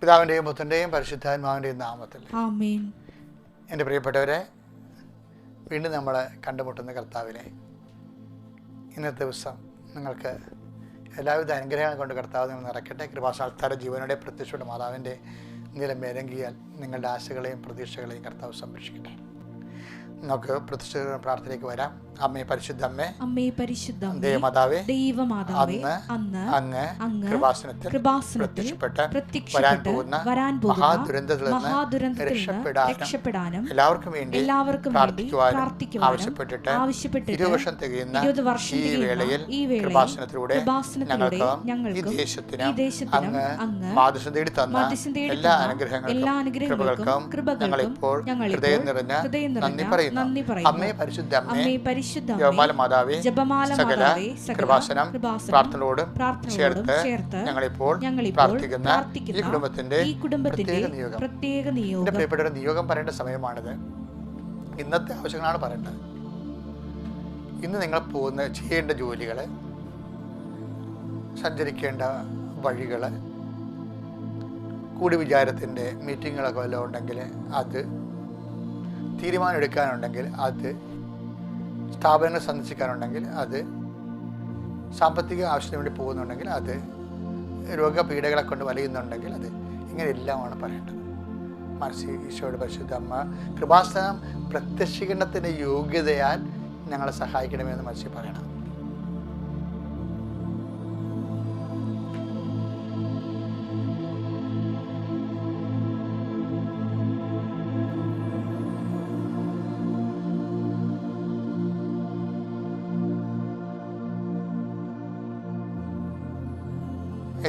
പിതാവിന്റെയും പുത്രന്റെയും പരിശുദ്ധാത്മാവിന്റെയും നാമത്തിൽ. എന്റെ പ്രിയപ്പെട്ടവരെ വീണ്ടും നമ്മൾ കണ്ടുമുട്ടുന്ന കർത്താവിനെ ഇന്നത്തെ ദിവസം നിങ്ങൾക്ക് എല്ലാവിധ അനുഗ്രഹങ്ങൾ കൊണ്ട് കർത്താവ് നിങ്ങൾ നിറയ്ക്കട്ടെ. കൃപാസാൽത്താര ജീവനോടെ പ്രത്യക്ഷയുടെ മാതാവിന്റെ നിലം മേലങ്കിയാൽ നിങ്ങളുടെ ആശകളെയും പ്രതീക്ഷകളെയും കർത്താവ് സംരക്ഷിക്കട്ടെ. നമുക്ക് പ്രത്യക്ഷ പ്രാർത്ഥനയ്ക്ക് വരാം. അമ്മേ പരിശുദ്ധ അമ്മേ പരിശുദ്ധ ദേവമാതാവേ ദൈവമാതാവേ അന്ന് അങ്ങ് അങ്ങ് കൃപാസനത്തിൽ പ്രത്യക്ഷപ്പെട്ട് വരാൻ പോകുന്ന വരാൻ പോകുന്ന മഹാദുരന്തത്തിൽ രക്ഷപ്പെടാനും എല്ലാവർക്കും വേണ്ടി എല്ലാവർക്കും പ്രാർത്ഥിക്കുവാനും ആവശ്യപ്പെട്ടിട്ട് ആവശ്യപ്പെട്ടിട്ട് ഇരുപത് വർഷം തികയുന്ന ഈ വേളയിൽ ഈ കൃപാസനത്തിലൂടെ ഞങ്ങൾക്ക് ഈ ദേശത്തിന് അങ്ങ് മാധ്യസ്ഥം തേടി തന്ന എല്ലാ അനുഗ്രഹങ്ങളും അനുഗ്രഹങ്ങൾക്കും എല്ലാ അനുഗ്രഹങ്ങൾക്കും കൃപകൾക്കും ഞങ്ങൾ ഞങ്ങളിപ്പോൾ ഹൃദയം നിറഞ്ഞ നന്ദി പറയുന്നു. അമ്മേ പരിശുദ്ധ അമ്മേ ജപമാല മാതാവേ സകല കൃപാസനം പ്രാർത്ഥനയോടും ചേർത്ത് ഞങ്ങളിപ്പോൾ പ്രാർത്ഥിക്കുന്ന ഈ കുടുംബത്തിന്റെ പ്രത്യേക നിയോഗം. പ്രത്യേക നിയോഗം. പ്രിയപ്പെട്ടവരുടെ നിയോഗം പറയേണ്ട സമയമാണിത്. ഇന്നത്തെ ആവശ്യങ്ങളാണ് പറയേണ്ടത്. ഇന്ന് നിങ്ങൾ പോകുന്ന ചെയ്യേണ്ട ജോലികൾ സഞ്ചരിക്കേണ്ട വഴികൾ കൂടി വിചാരത്തിന്റെ മീറ്റിങ്ങുകളൊക്കെ വല്ലതും ഉണ്ടെങ്കിൽ അത് തീരുമാനം എടുക്കാനുണ്ടെങ്കിൽ അത് സ്ഥാപനങ്ങൾ സന്ദർശിക്കാനുണ്ടെങ്കിൽ അത് സാമ്പത്തിക ആവശ്യത്തിന് വേണ്ടി പോകുന്നുണ്ടെങ്കിൽ അത് രോഗപീഠകളെ കൊണ്ട് വലയുന്നുണ്ടെങ്കിൽ അത് ഇങ്ങനെ എല്ലാമാണ് പറയേണ്ടത്. മനസ്സിൽ ഈശോയുടെ പരിശുദ്ധ അമ്മ കൃപാസനം പ്രത്യക്ഷീകരണത്തിന്റെ യോഗ്യതയാൽ ഞങ്ങളെ സഹായിക്കണമെന്ന് മനസ്സിൽ പറയണം.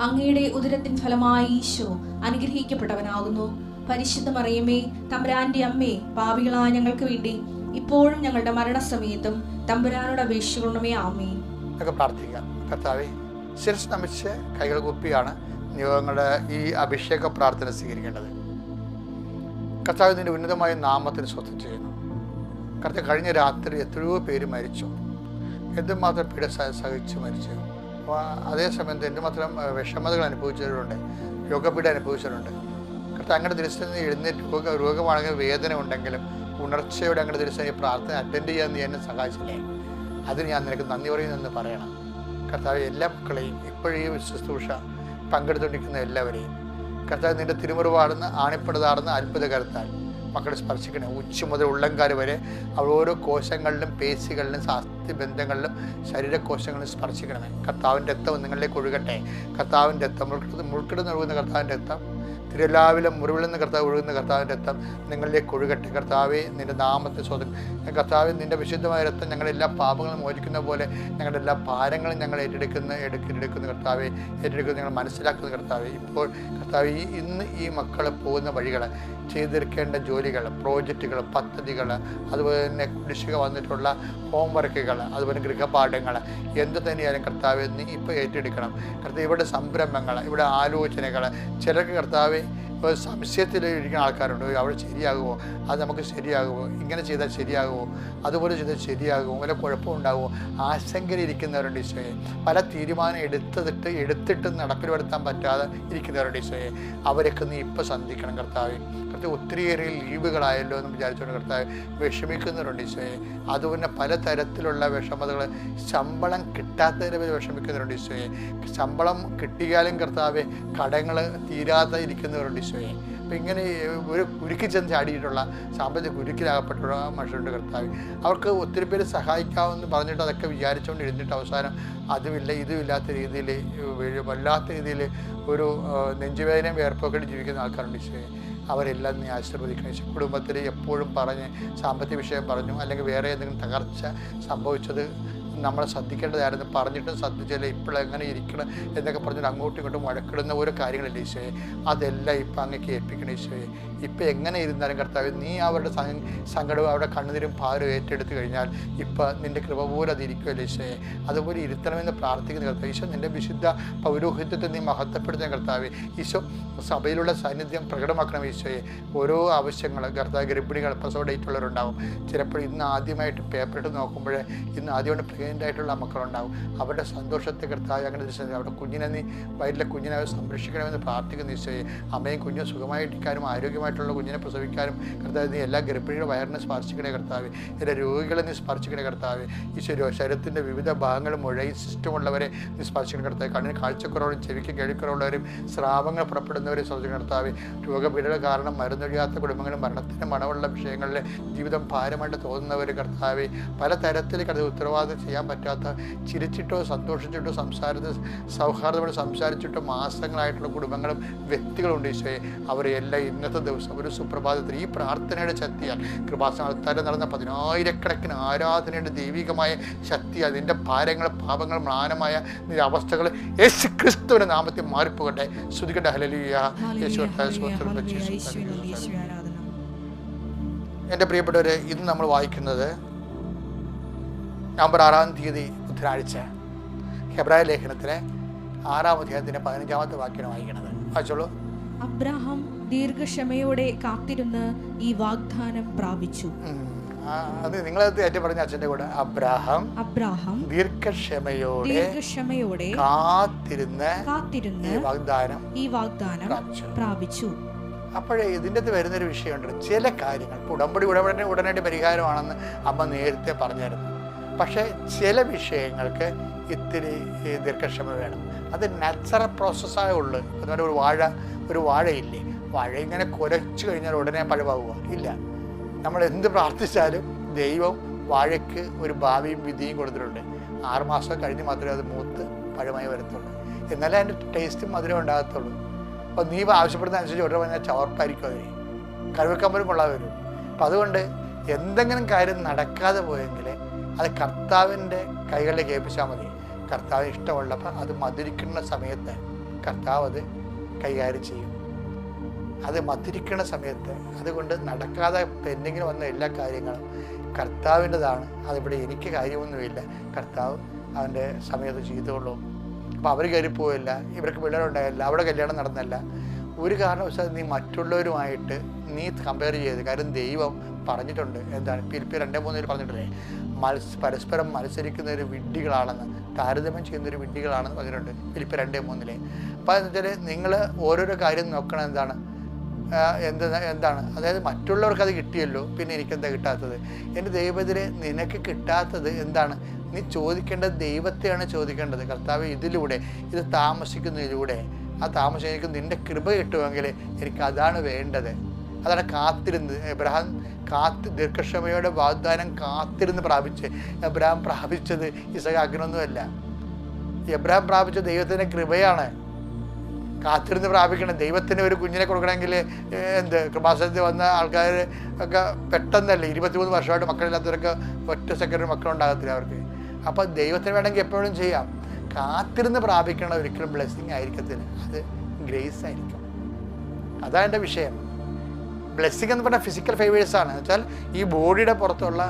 അങ്ങയുടെ ഉദരത്തിൻ ഫലമായി ഈശോ അനുഗ്രഹിക്കപ്പെട്ടവനാകുന്നു. പരിശുദ്ധ മറിയമേ തമ്പുരാന്റെ അമ്മേ പാപികളായ ഞങ്ങൾക്ക് വേണ്ടി ഇപ്പോഴും ഞങ്ങളുടെ മരണസമയത്തും തമ്പുരാനോട് അപേക്ഷിക്കണമേ ആമേ ഒക്കെ കൈകൾ കുപ്പിയാണ് നിയോഗങ്ങളുടെ ഈ അഭിഷേക പ്രാർത്ഥന സ്വീകരിക്കേണ്ടത്. കർത്താവ് നിന്റെ ഉന്നതമായ നാമത്തിന് സ്വത്വം ചെയ്യുന്നു. കർത്താവ് കഴിഞ്ഞ രാത്രി എത്രയോ പേര് മരിച്ചു. എന്തുമാത്രം പീഡ സഹിച്ച് മരിച്ചു. അപ്പോൾ അതേസമയത്ത് എന്തുമാത്രം മാത്രം വിഷമതകൾ അനുഭവിച്ചവരുണ്ട് രോഗപീഠ അനുഭവിച്ചവരുണ്ട്. കർത്താവ് അങ്ങനെ ദിവസം എഴുന്നേറ്റ് രോഗ രോഗമാണെങ്കിൽ വേദന ഉണ്ടെങ്കിലും ഉണർച്ചയോടെ അങ്ങനെ ദിവസം ഈ പ്രാർത്ഥന അറ്റൻഡ് ചെയ്യാൻ നീ എന്നെ സഹായിച്ചില്ലേ? അതിന് ഞാൻ നിനക്ക് നന്ദി പറയുന്നെന്ന് പറയണം. കർത്താവ് എല്ലാ മക്കളെയും ഇപ്പോഴും ശുശ്രൂഷ പങ്കെടുത്തുകൊണ്ടിരിക്കുന്ന എല്ലാവരെയും. കർത്താവ് നിന്റെ തിരുമുറിവാടുന്ന ആണിപ്പടുതാടുന്ന അത്ഭുത കരുത്താൽ മക്കളെ സ്പർശിക്കണേ. ഉച്ച മുതൽ ഉള്ളംകാർ വരെ അവർ ഓരോ കോശങ്ങളിലും പേശികളിലും ബന്ധങ്ങളിലും ശരീരകോശങ്ങളിലും സ്പർശിക്കണമേ. കർത്താവിന്റെ രക്തം നിങ്ങളിലേക്ക് ഒഴുകട്ടെ. കർത്താവിന്റെ രക്തം മുൾക്കിടന്ന് മുൾക്കിടന്ന് ഒഴുകുന്ന കർത്താവിന്റെ രക്തം തിരുവല്ലാവിലും മുറിവിൽ നിന്ന് കർത്താവ് ഒഴുകുന്ന കർത്താവിന്റെ രക്തം നിങ്ങളിലേക്ക് ഒഴുകട്ടെ. കർത്താവെ നിന്റെ നാമത്തെ സ്വതം കർത്താവ് നിന്റെ വിശുദ്ധമായ രക്തം ഞങ്ങളുടെ എല്ലാ പാപങ്ങളും മോചിക്കുന്ന പോലെ ഞങ്ങളുടെ എല്ലാ ഭാരങ്ങളും ഞങ്ങൾ ഏറ്റെടുക്കുന്ന എടുക്കുന്ന കർത്താവെ ഏറ്റെടുക്കുന്ന ഞങ്ങൾ മനസ്സിലാക്കുന്ന കർത്താവെ. ഇപ്പോൾ കർത്താവ് ഇന്ന് ഈ മക്കൾ പോകുന്ന വഴികൾ ചെയ്തെടുക്കേണ്ട ജോലികൾ പ്രോജക്റ്റുകൾ പദ്ധതികൾ അതുപോലെ തന്നെ കുടിശ്ശിക വന്നിട്ടുള്ള ഹോംവർക്കുകൾ അതുപോലെ ഗൃഹപാഠങ്ങൾ എന്ത് തന്നെയായാലും കർത്താവ് നീ ഇപ്പോൾ ഏറ്റെടുക്കണം. കർത്താവ് ഇവിടെ സംരംഭങ്ങൾ ഇവിടെ ആലോചനകൾ ചിലർക്ക് കർത്താവ് ഇപ്പോൾ സംശയത്തിൽ ഇരിക്കുന്ന ആൾക്കാരുണ്ട്. "ഓ, അവിടെ ശരിയാകുമോ? അത് നമുക്ക് ശരിയാകുമോ? ഇങ്ങനെ ചെയ്താൽ ശരിയാകുമോ? അതുപോലെ ചെയ്താൽ ശരിയാകുമോ? വല്ല കുഴപ്പമുണ്ടാകുമോ? ആശങ്കയിലിരിക്കുന്നവരുണ്ട് ഈശോയെ. പല തീരുമാനം എടുത്തിട്ട് എടുത്തിട്ട് നടപ്പിൽ വരുത്താൻ പറ്റാതെ ഇരിക്കുന്നവരുണ്ട് ഈശോയെ. അവരൊക്കെ നീ ഇപ്പോൾ സന്ധിക്കണം കർത്താവ്. കർത്താവ് ഒത്തിരിയേറെ ലീവുകളായല്ലോ എന്ന് വിചാരിച്ചുകൊണ്ട് കർത്താവ് വിഷമിക്കുന്നവരുണ്ട് ഈശോയെ. അതുപോലെ പല തരത്തിലുള്ള വിഷമതകൾ ശമ്പളം കിട്ടാത്തതിനെ പറ്റി വിഷമിക്കുന്നവരുണ്ട് ഈശോയെ. ശമ്പളം കിട്ടിയാലും കർത്താവ് കടങ്ങൾ തീരാതെ ഇരിക്കുന്നവരുണ്ട് ഈശോയെ അപ്പം ഇങ്ങനെ ഒരു കുരുക്കി ചെന്ന് ചാടിയിട്ടുള്ള സാമ്പത്തിക കുരുക്കിലാകപ്പെട്ടുള്ള മനുഷ്യരുടെ കർത്താവ്. അവർക്ക് ഒത്തിരി പേര് സഹായിക്കാമെന്ന് പറഞ്ഞിട്ട് അതൊക്കെ വിചാരിച്ചുകൊണ്ട് ഇരുന്നിട്ട് അവസാനം അതുമില്ല ഇതുമില്ലാത്ത രീതിയിൽ വല്ലാത്ത രീതിയിൽ ഒരു നെഞ്ചുവേദനയും വേർപ്പൊക്കെ ജീവിക്കുന്ന ആൾക്കാരുണ്ട് ഈശോയെ. അവരെല്ലാം നീ ആശീർവദിക്കണം. കുടുംബത്തിൽ എപ്പോഴും പറഞ്ഞ് സാമ്പത്തിക വിഷയം പറഞ്ഞു അല്ലെങ്കിൽ വേറെ എന്തെങ്കിലും തകർച്ച സംഭവിച്ചത് നമ്മൾ ശ്രദ്ധിക്കേണ്ടതായിരുന്നു. പറഞ്ഞിട്ടും ശ്രദ്ധിച്ചില്ല. ഇപ്പോഴെങ്ങനെ ഇരിക്കണം എന്നൊക്കെ പറഞ്ഞിട്ട് അങ്ങോട്ടും ഇങ്ങോട്ടും വഴക്കിടുന്ന ഓരോ കാര്യങ്ങളല്ലേ ഈശോയെ? അതെല്ലാം ഇപ്പം അങ്ങേക്ക് ഏൽപ്പിക്കണം ഈശോയെ. ഇപ്പം എങ്ങനെ ഇരുന്നാലും കർത്താവ് നീ അവരുടെ സങ്ക- സങ്കടവും അവരുടെ കണ്ണുനീരും ഭാരം ഏറ്റെടുത്ത് കഴിഞ്ഞാൽ ഇപ്പം നിന്റെ കൃപ പോലെ അത് ഇരിക്കുമല്ലോ ഈശോയെ? അതുപോലെ ഇരുത്തണമെന്ന് പ്രാർത്ഥിക്കുന്ന കർത്താവ് ഈശോ നിന്റെ വിശുദ്ധ പൗരോഹിത്യത്തെ നീ മഹത്വപ്പെടുത്തുന്ന കർത്താവ് ഈശോ സഭയിലുള്ള സാന്നിധ്യം പ്രകടമാക്കണം ഈശോയെ. ഓരോ ആവശ്യങ്ങൾ കർത്താവ് ഗർഭിണികൾ പ്രസവ ഡേറ്റ് ഉള്ളവരുണ്ടാവും ചിലപ്പോൾ ഇന്ന് ആദ്യമായിട്ട് പേപ്പർ ഇട്ട് നോക്കുമ്പോൾ ഇന്ന് ആദ്യമായിട്ട് പ്രഗ്നന്റ് ആയിട്ടുള്ള മക്കളുണ്ടാവും. അവരുടെ സന്തോഷത്തെ കർത്താവ് അങ്ങനെ ദൃശ്യം അവരുടെ കുഞ്ഞിനെ നീ വയറ്റിലെ കുഞ്ഞിനെ സംരക്ഷിക്കണമെന്ന് പ്രാർത്ഥിക്കുന്ന ഈശോയെ. അമ്മയും കുഞ്ഞും സുഖമായിട്ടിരിക്കാനും ആരോഗ്യമായിട്ടുള്ള കുഞ്ഞിനെ പ്രസവിക്കാനും കർത്താവ് നീ എല്ലാ ഗർഭിണിയുടെ വയറിനെ സ്പർശിക്കണേ കർത്താവ്. എന്റെ രോഗികളെ നീ സ്പർശിക്കണേ കർത്താവ്. ഈശോ ശരീരത്തിന്റെ വിവിധ ഭാഗങ്ങൾ മുഴയിൽ സിസ്റ്റമുള്ളവരെ നീ സ്പർശിക്കണേ കർത്താവ്. കണ്ണിന് കാഴ്ചക്കുറവുകളും ചെവിക്ക് കേൾക്കുറവുള്ളവരും സ്രാവങ്ങൾ പുറപ്പെടുന്നവരെ സ്പർശിക്കണേ കർത്താവ്. രോഗപീഠകൾ കാരണം മരുന്നൊഴിയാത്ത കുടുംബങ്ങളും മരണത്തിന് മണമുള്ള വിഷയങ്ങളിൽ ജീവിതം ഭാരമായിട്ട് തോന്നുന്നവർ കർത്താവ്. പല തരത്തിൽ കർത്താവ് ഉത്തരവാദിത്തം ചെയ്യാൻ പറ്റാത്ത ചിരിച്ചിട്ടോ സന്തോഷിച്ചിട്ടോ സംസാരത്തിൽ സൗഹാർദ്ദമായിട്ട് സംസാരിച്ചിട്ടോ മാസങ്ങളായിട്ടുള്ള കുടുംബങ്ങളും വ്യക്തികളുണ്ട് ഈശോയെ. അവരെ എല്ലാം ഇന്നത്തെ ദിവസം ഒരു സുപ്രഭാതത്തിൽ ഈ പ്രാർത്ഥനയുടെ ശക്തിയാൽ കൃപാസനത്താരം നടന്ന പതിനായിരക്കണക്കിന് ആരാധനയുടെ ദൈവികമായ ശക്തി അതിന്റെ ഭാരങ്ങൾ പാപങ്ങൾ മ്ലാനമായ അവസ്ഥകൾ യേശു ക്രിസ്തുവിന്റെ നാമത്തിൽ മാറിപ്പോകട്ടെ. ശ്രുതികട്ടെ ഹലലിയ യേശു. എന്റെ പ്രിയപ്പെട്ടവരെ ഇന്ന് നമ്മൾ വായിക്കുന്നത് നവംബർ ആറാം തീയതി ബുധനാഴ്ച ഹെബ്രായ ലേഖനത്തിലെ ആറാം അധ്യായത്തിന്റെ പതിനഞ്ചാമത്തെ വാക്യമാണ് വായിക്കുന്നത്. വായിച്ചോളൂ. അബ്രാഹാം ദീർഘക്ഷമയോടെ കാത്തിരുന്ന് ഈ വാഗ്ദാനം പ്രാപിച്ചു. അത് നിങ്ങളത് ഏറ്റവും പറഞ്ഞ അച്ഛന്റെ കൂടെ. അബ്രാഹം അബ്രാഹം ദീർഘക്ഷമയോടെ ദീർഘക്ഷമയോടെ കാത്തിരുന്ന് കാത്തിരുന്ന് ഈ വാഗ്ദാനം ഈ വാഗ്ദാനം പ്രാപിച്ചു. അപ്പോഴേ ഇതിന്റെ അകത്ത് വരുന്നൊരു വിഷയമുണ്ട്. ചില കാര്യങ്ങൾ. ഉടമ്പടി ഉടമ്പടി ഉടനടി പരിഹാരമാണെന്ന് അമ്മ നേരത്തെ പറഞ്ഞിരുന്നു പക്ഷേ ചില വിഷയങ്ങൾക്ക് ഇത്തിരി ദീർഘക്ഷമ വേണം. അത് നാച്ചുറൽ പ്രോസസ്സായ ഉള്ളൂ. അതുപോലെ ഒരു വാഴ ഒരു വാഴയില്ലേ? വാഴ ഇങ്ങനെ കുലച്ചു കഴിഞ്ഞാൽ ഉടനെ പഴമാവുക ഇല്ല. നമ്മൾ എന്ത് പ്രാർത്ഥിച്ചാലും ദൈവം വാഴയ്ക്ക് ഒരു ഭാവിയും വിധിയും കൊടുത്തിട്ടുണ്ട്. ആറുമാസം കഴിഞ്ഞ് മാത്രമേ അത് മൂത്ത് പഴമായി വരത്തുള്ളൂ. എന്നാലേ അതിന്റെ ടേസ്റ്റും മധുരം ഉണ്ടാകത്തുള്ളൂ. അപ്പോൾ നീ ആവശ്യപ്പെടുന്ന അനുസരിച്ച് ഉടനെ പറഞ്ഞാൽ ചവർപ്പായിരിക്കും അതിന്. കഴിവക്കമ്പലും കൊള്ളാൻ വരും. അപ്പം അതുകൊണ്ട് എന്തെങ്കിലും കാര്യം നടക്കാതെ പോയെങ്കിൽ അത് കർത്താവിന്റെ കൈകളിലേക്ക് ഏൽപ്പിച്ചാൽ മതി. കർത്താവിന് ഇഷ്ടമുള്ളപ്പോൾ അത് മധുരിക്കുന്ന സമയത്ത് കർത്താവ് അത് കൈകാര്യം ചെയ്യും. അത് മധുരിക്കുന്ന സമയത്ത് അതുകൊണ്ട് നടക്കാതെ എന്തെങ്കിലും വന്ന എല്ലാ കാര്യങ്ങളും കർത്താവിന്റെതാണ്. അതിവിടെ എനിക്ക് കാര്യമൊന്നുമില്ല. കർത്താവ് അവന്റെ സമയത്ത് ചെയ്തോളൂ. അപ്പോൾ അവർ കയറിപ്പോയില്ല ഇവർക്ക് പിള്ളേരുണ്ടായില്ല അവിടെ കല്യാണം നടന്നില്ല. ഒരു കാരണവശാൽ നീ മറ്റുള്ളവരുമായിട്ട് നീ കമ്പയർ ചെയ്ത് കാര്യം ദൈവം പറഞ്ഞിട്ടുണ്ട്. എന്താണ്? പിരിപ്പി രണ്ടേ മൂന്നിൽ പറഞ്ഞിട്ടില്ലേ? മത്സ പരസ്പരം മത്സരിക്കുന്ന ഒരു വിഡ്ഢികളാണെന്ന് താരതമ്യം ചെയ്യുന്ന ഒരു വിഡ്ഢികളാണെന്ന് പറഞ്ഞിട്ടുണ്ട് ഫിലിപ്പ് രണ്ട് മൂന്നിലെ. അപ്പോൾ എന്ന് വെച്ചാൽ നിങ്ങൾ ഓരോരോ കാര്യം നോക്കണം എന്താണ്? എന്ത് എന്താണ്? അതായത് മറ്റുള്ളവർക്ക് അത് കിട്ടിയല്ലോ പിന്നെ എനിക്കെന്താ കിട്ടാത്തത്? എന്റെ ദൈവത്തിലെ നിനക്ക് കിട്ടാത്തത് എന്താണ്? നീ ചോദിക്കേണ്ടത് ദൈവത്തെയാണ് ചോദിക്കേണ്ടത്. കർത്താവ് ഇതിലൂടെ ഇത് താമസിക്കുന്നതിലൂടെ ആ താമസം എനിക്ക് നിന്റെ കൃപ കിട്ടുമെങ്കിൽ എനിക്ക് അതാണ് വേണ്ടത്. അതാണ് കാത്തിരുന്നത്. എബ്രഹാം കാത്ത് ദീർഘക്ഷമയോടെ വാഗ്ദാനം കാത്തിരുന്ന് പ്രാപിച്ച് എബ്രഹാം പ്രാപിച്ചത് ഇസഹാക്കിനൊന്നുമല്ല എബ്രഹാം പ്രാപിച്ച ദൈവത്തിന്റെ കൃപയാണ് കാത്തിരുന്ന് പ്രാപിക്കണം. ദൈവത്തിന് ഒരു കുഞ്ഞിനെ കൊടുക്കണമെങ്കിൽ എന്ത് കൃപാസനത്തിൽ വന്ന ആൾക്കാർ ഒക്കെ പെട്ടെന്നല്ലേ ഇരുപത്തിമൂന്ന് വർഷമായിട്ട് മക്കളില്ലാത്തവരൊക്കെ ഒറ്റ സെക്കൻഡ് മക്കളുണ്ടാകത്തില്ല അവർക്ക്. അപ്പോൾ ദൈവത്തിന് വേണമെങ്കിൽ എപ്പോഴും ചെയ്യാം. കാത്തിരുന്ന് പ്രാപിക്കണം ഒരിക്കലും ബ്ലെസ്സിങ് ആയിരിക്കത്തില്ല. അത് ഗ്രേസ് ആയിരിക്കും. അതാണ് എന്റെ വിഷയം. ബ്ലെസ്സിങ് എന്ന് പറഞ്ഞാൽ ഫിസിക്കൽ ഫേവേഴ്സാണ് വെച്ചാൽ ഈ ബോഡിയുടെ പുറത്തുള്ള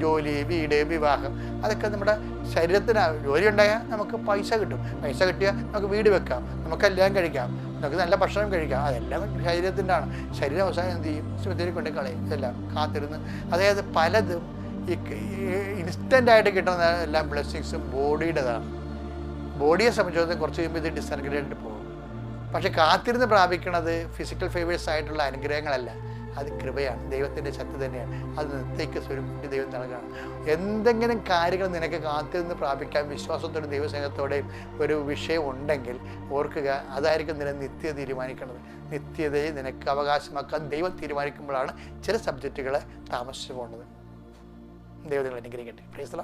ജോലി വീട് വിവാഹം അതൊക്കെ നമ്മുടെ ശരീരത്തിന് ജോലി ഉണ്ടായാൽ നമുക്ക് പൈസ കിട്ടും. പൈസ കിട്ടിയാൽ നമുക്ക് വീട് വെക്കാം നമുക്ക് എല്ലാം കഴിക്കാം നമുക്ക് നല്ല ഭക്ഷണം കഴിക്കാം. അതെല്ലാം ശരീരത്തിന്റെ ആണ്. ശരീരം അവസാനം എന്ത് ചെയ്യും? ശ്രദ്ധയിൽ കൊണ്ട് കളയും. ഇതെല്ലാം കാത്തിരുന്ന് അതായത് പലതും ഈ ഇൻസ്റ്റന്റായിട്ട് കിട്ടുന്ന എല്ലാം ബ്ലെസ്സിങ്സും ബോഡിയുടേതാണ് ബോഡിയെ സംബന്ധിച്ചിടത്തോളം കുറച്ച് കഴിയുമ്പോൾ ഇത് ഡിസൻഗ്രേറ്റ് പോകും. പക്ഷേ കാത്തിരുന്ന് പ്രാപിക്കുന്നത് ഫിസിക്കൽ ഫേവേഴ്സ് ആയിട്ടുള്ള അനുഗ്രഹങ്ങളല്ല. അത് കൃപയാണ്. ദൈവത്തിന്റെ ശക്തി തന്നെയാണ്. അത് നിത്യക്ക് സ്വരൂപിച്ച് ദൈവം നൽകണം എന്തെങ്കിലും കാര്യങ്ങൾ നിനക്ക് കാത്തിരുന്ന് പ്രാപിക്കാൻ വിശ്വാസത്തോടെ ദൈവസ്നേഹത്തോടെയും ഒരു വിഷയം ഉണ്ടെങ്കിൽ ഓർക്കുക അതായിരിക്കും നിന്നെ നിത്യ തീരുമാനിക്കുന്നത് നിത്യതയെ നിനക്ക് അവകാശമാക്കാൻ ദൈവം തീരുമാനിക്കുമ്പോഴാണ് ചില സബ്ജക്റ്റുകളെ താമസിച്ചു പോകുന്നത് ദൈവം നിങ്ങൾ അനുഗ്രഹിക്കട്ടെ. പ്രൈസ്.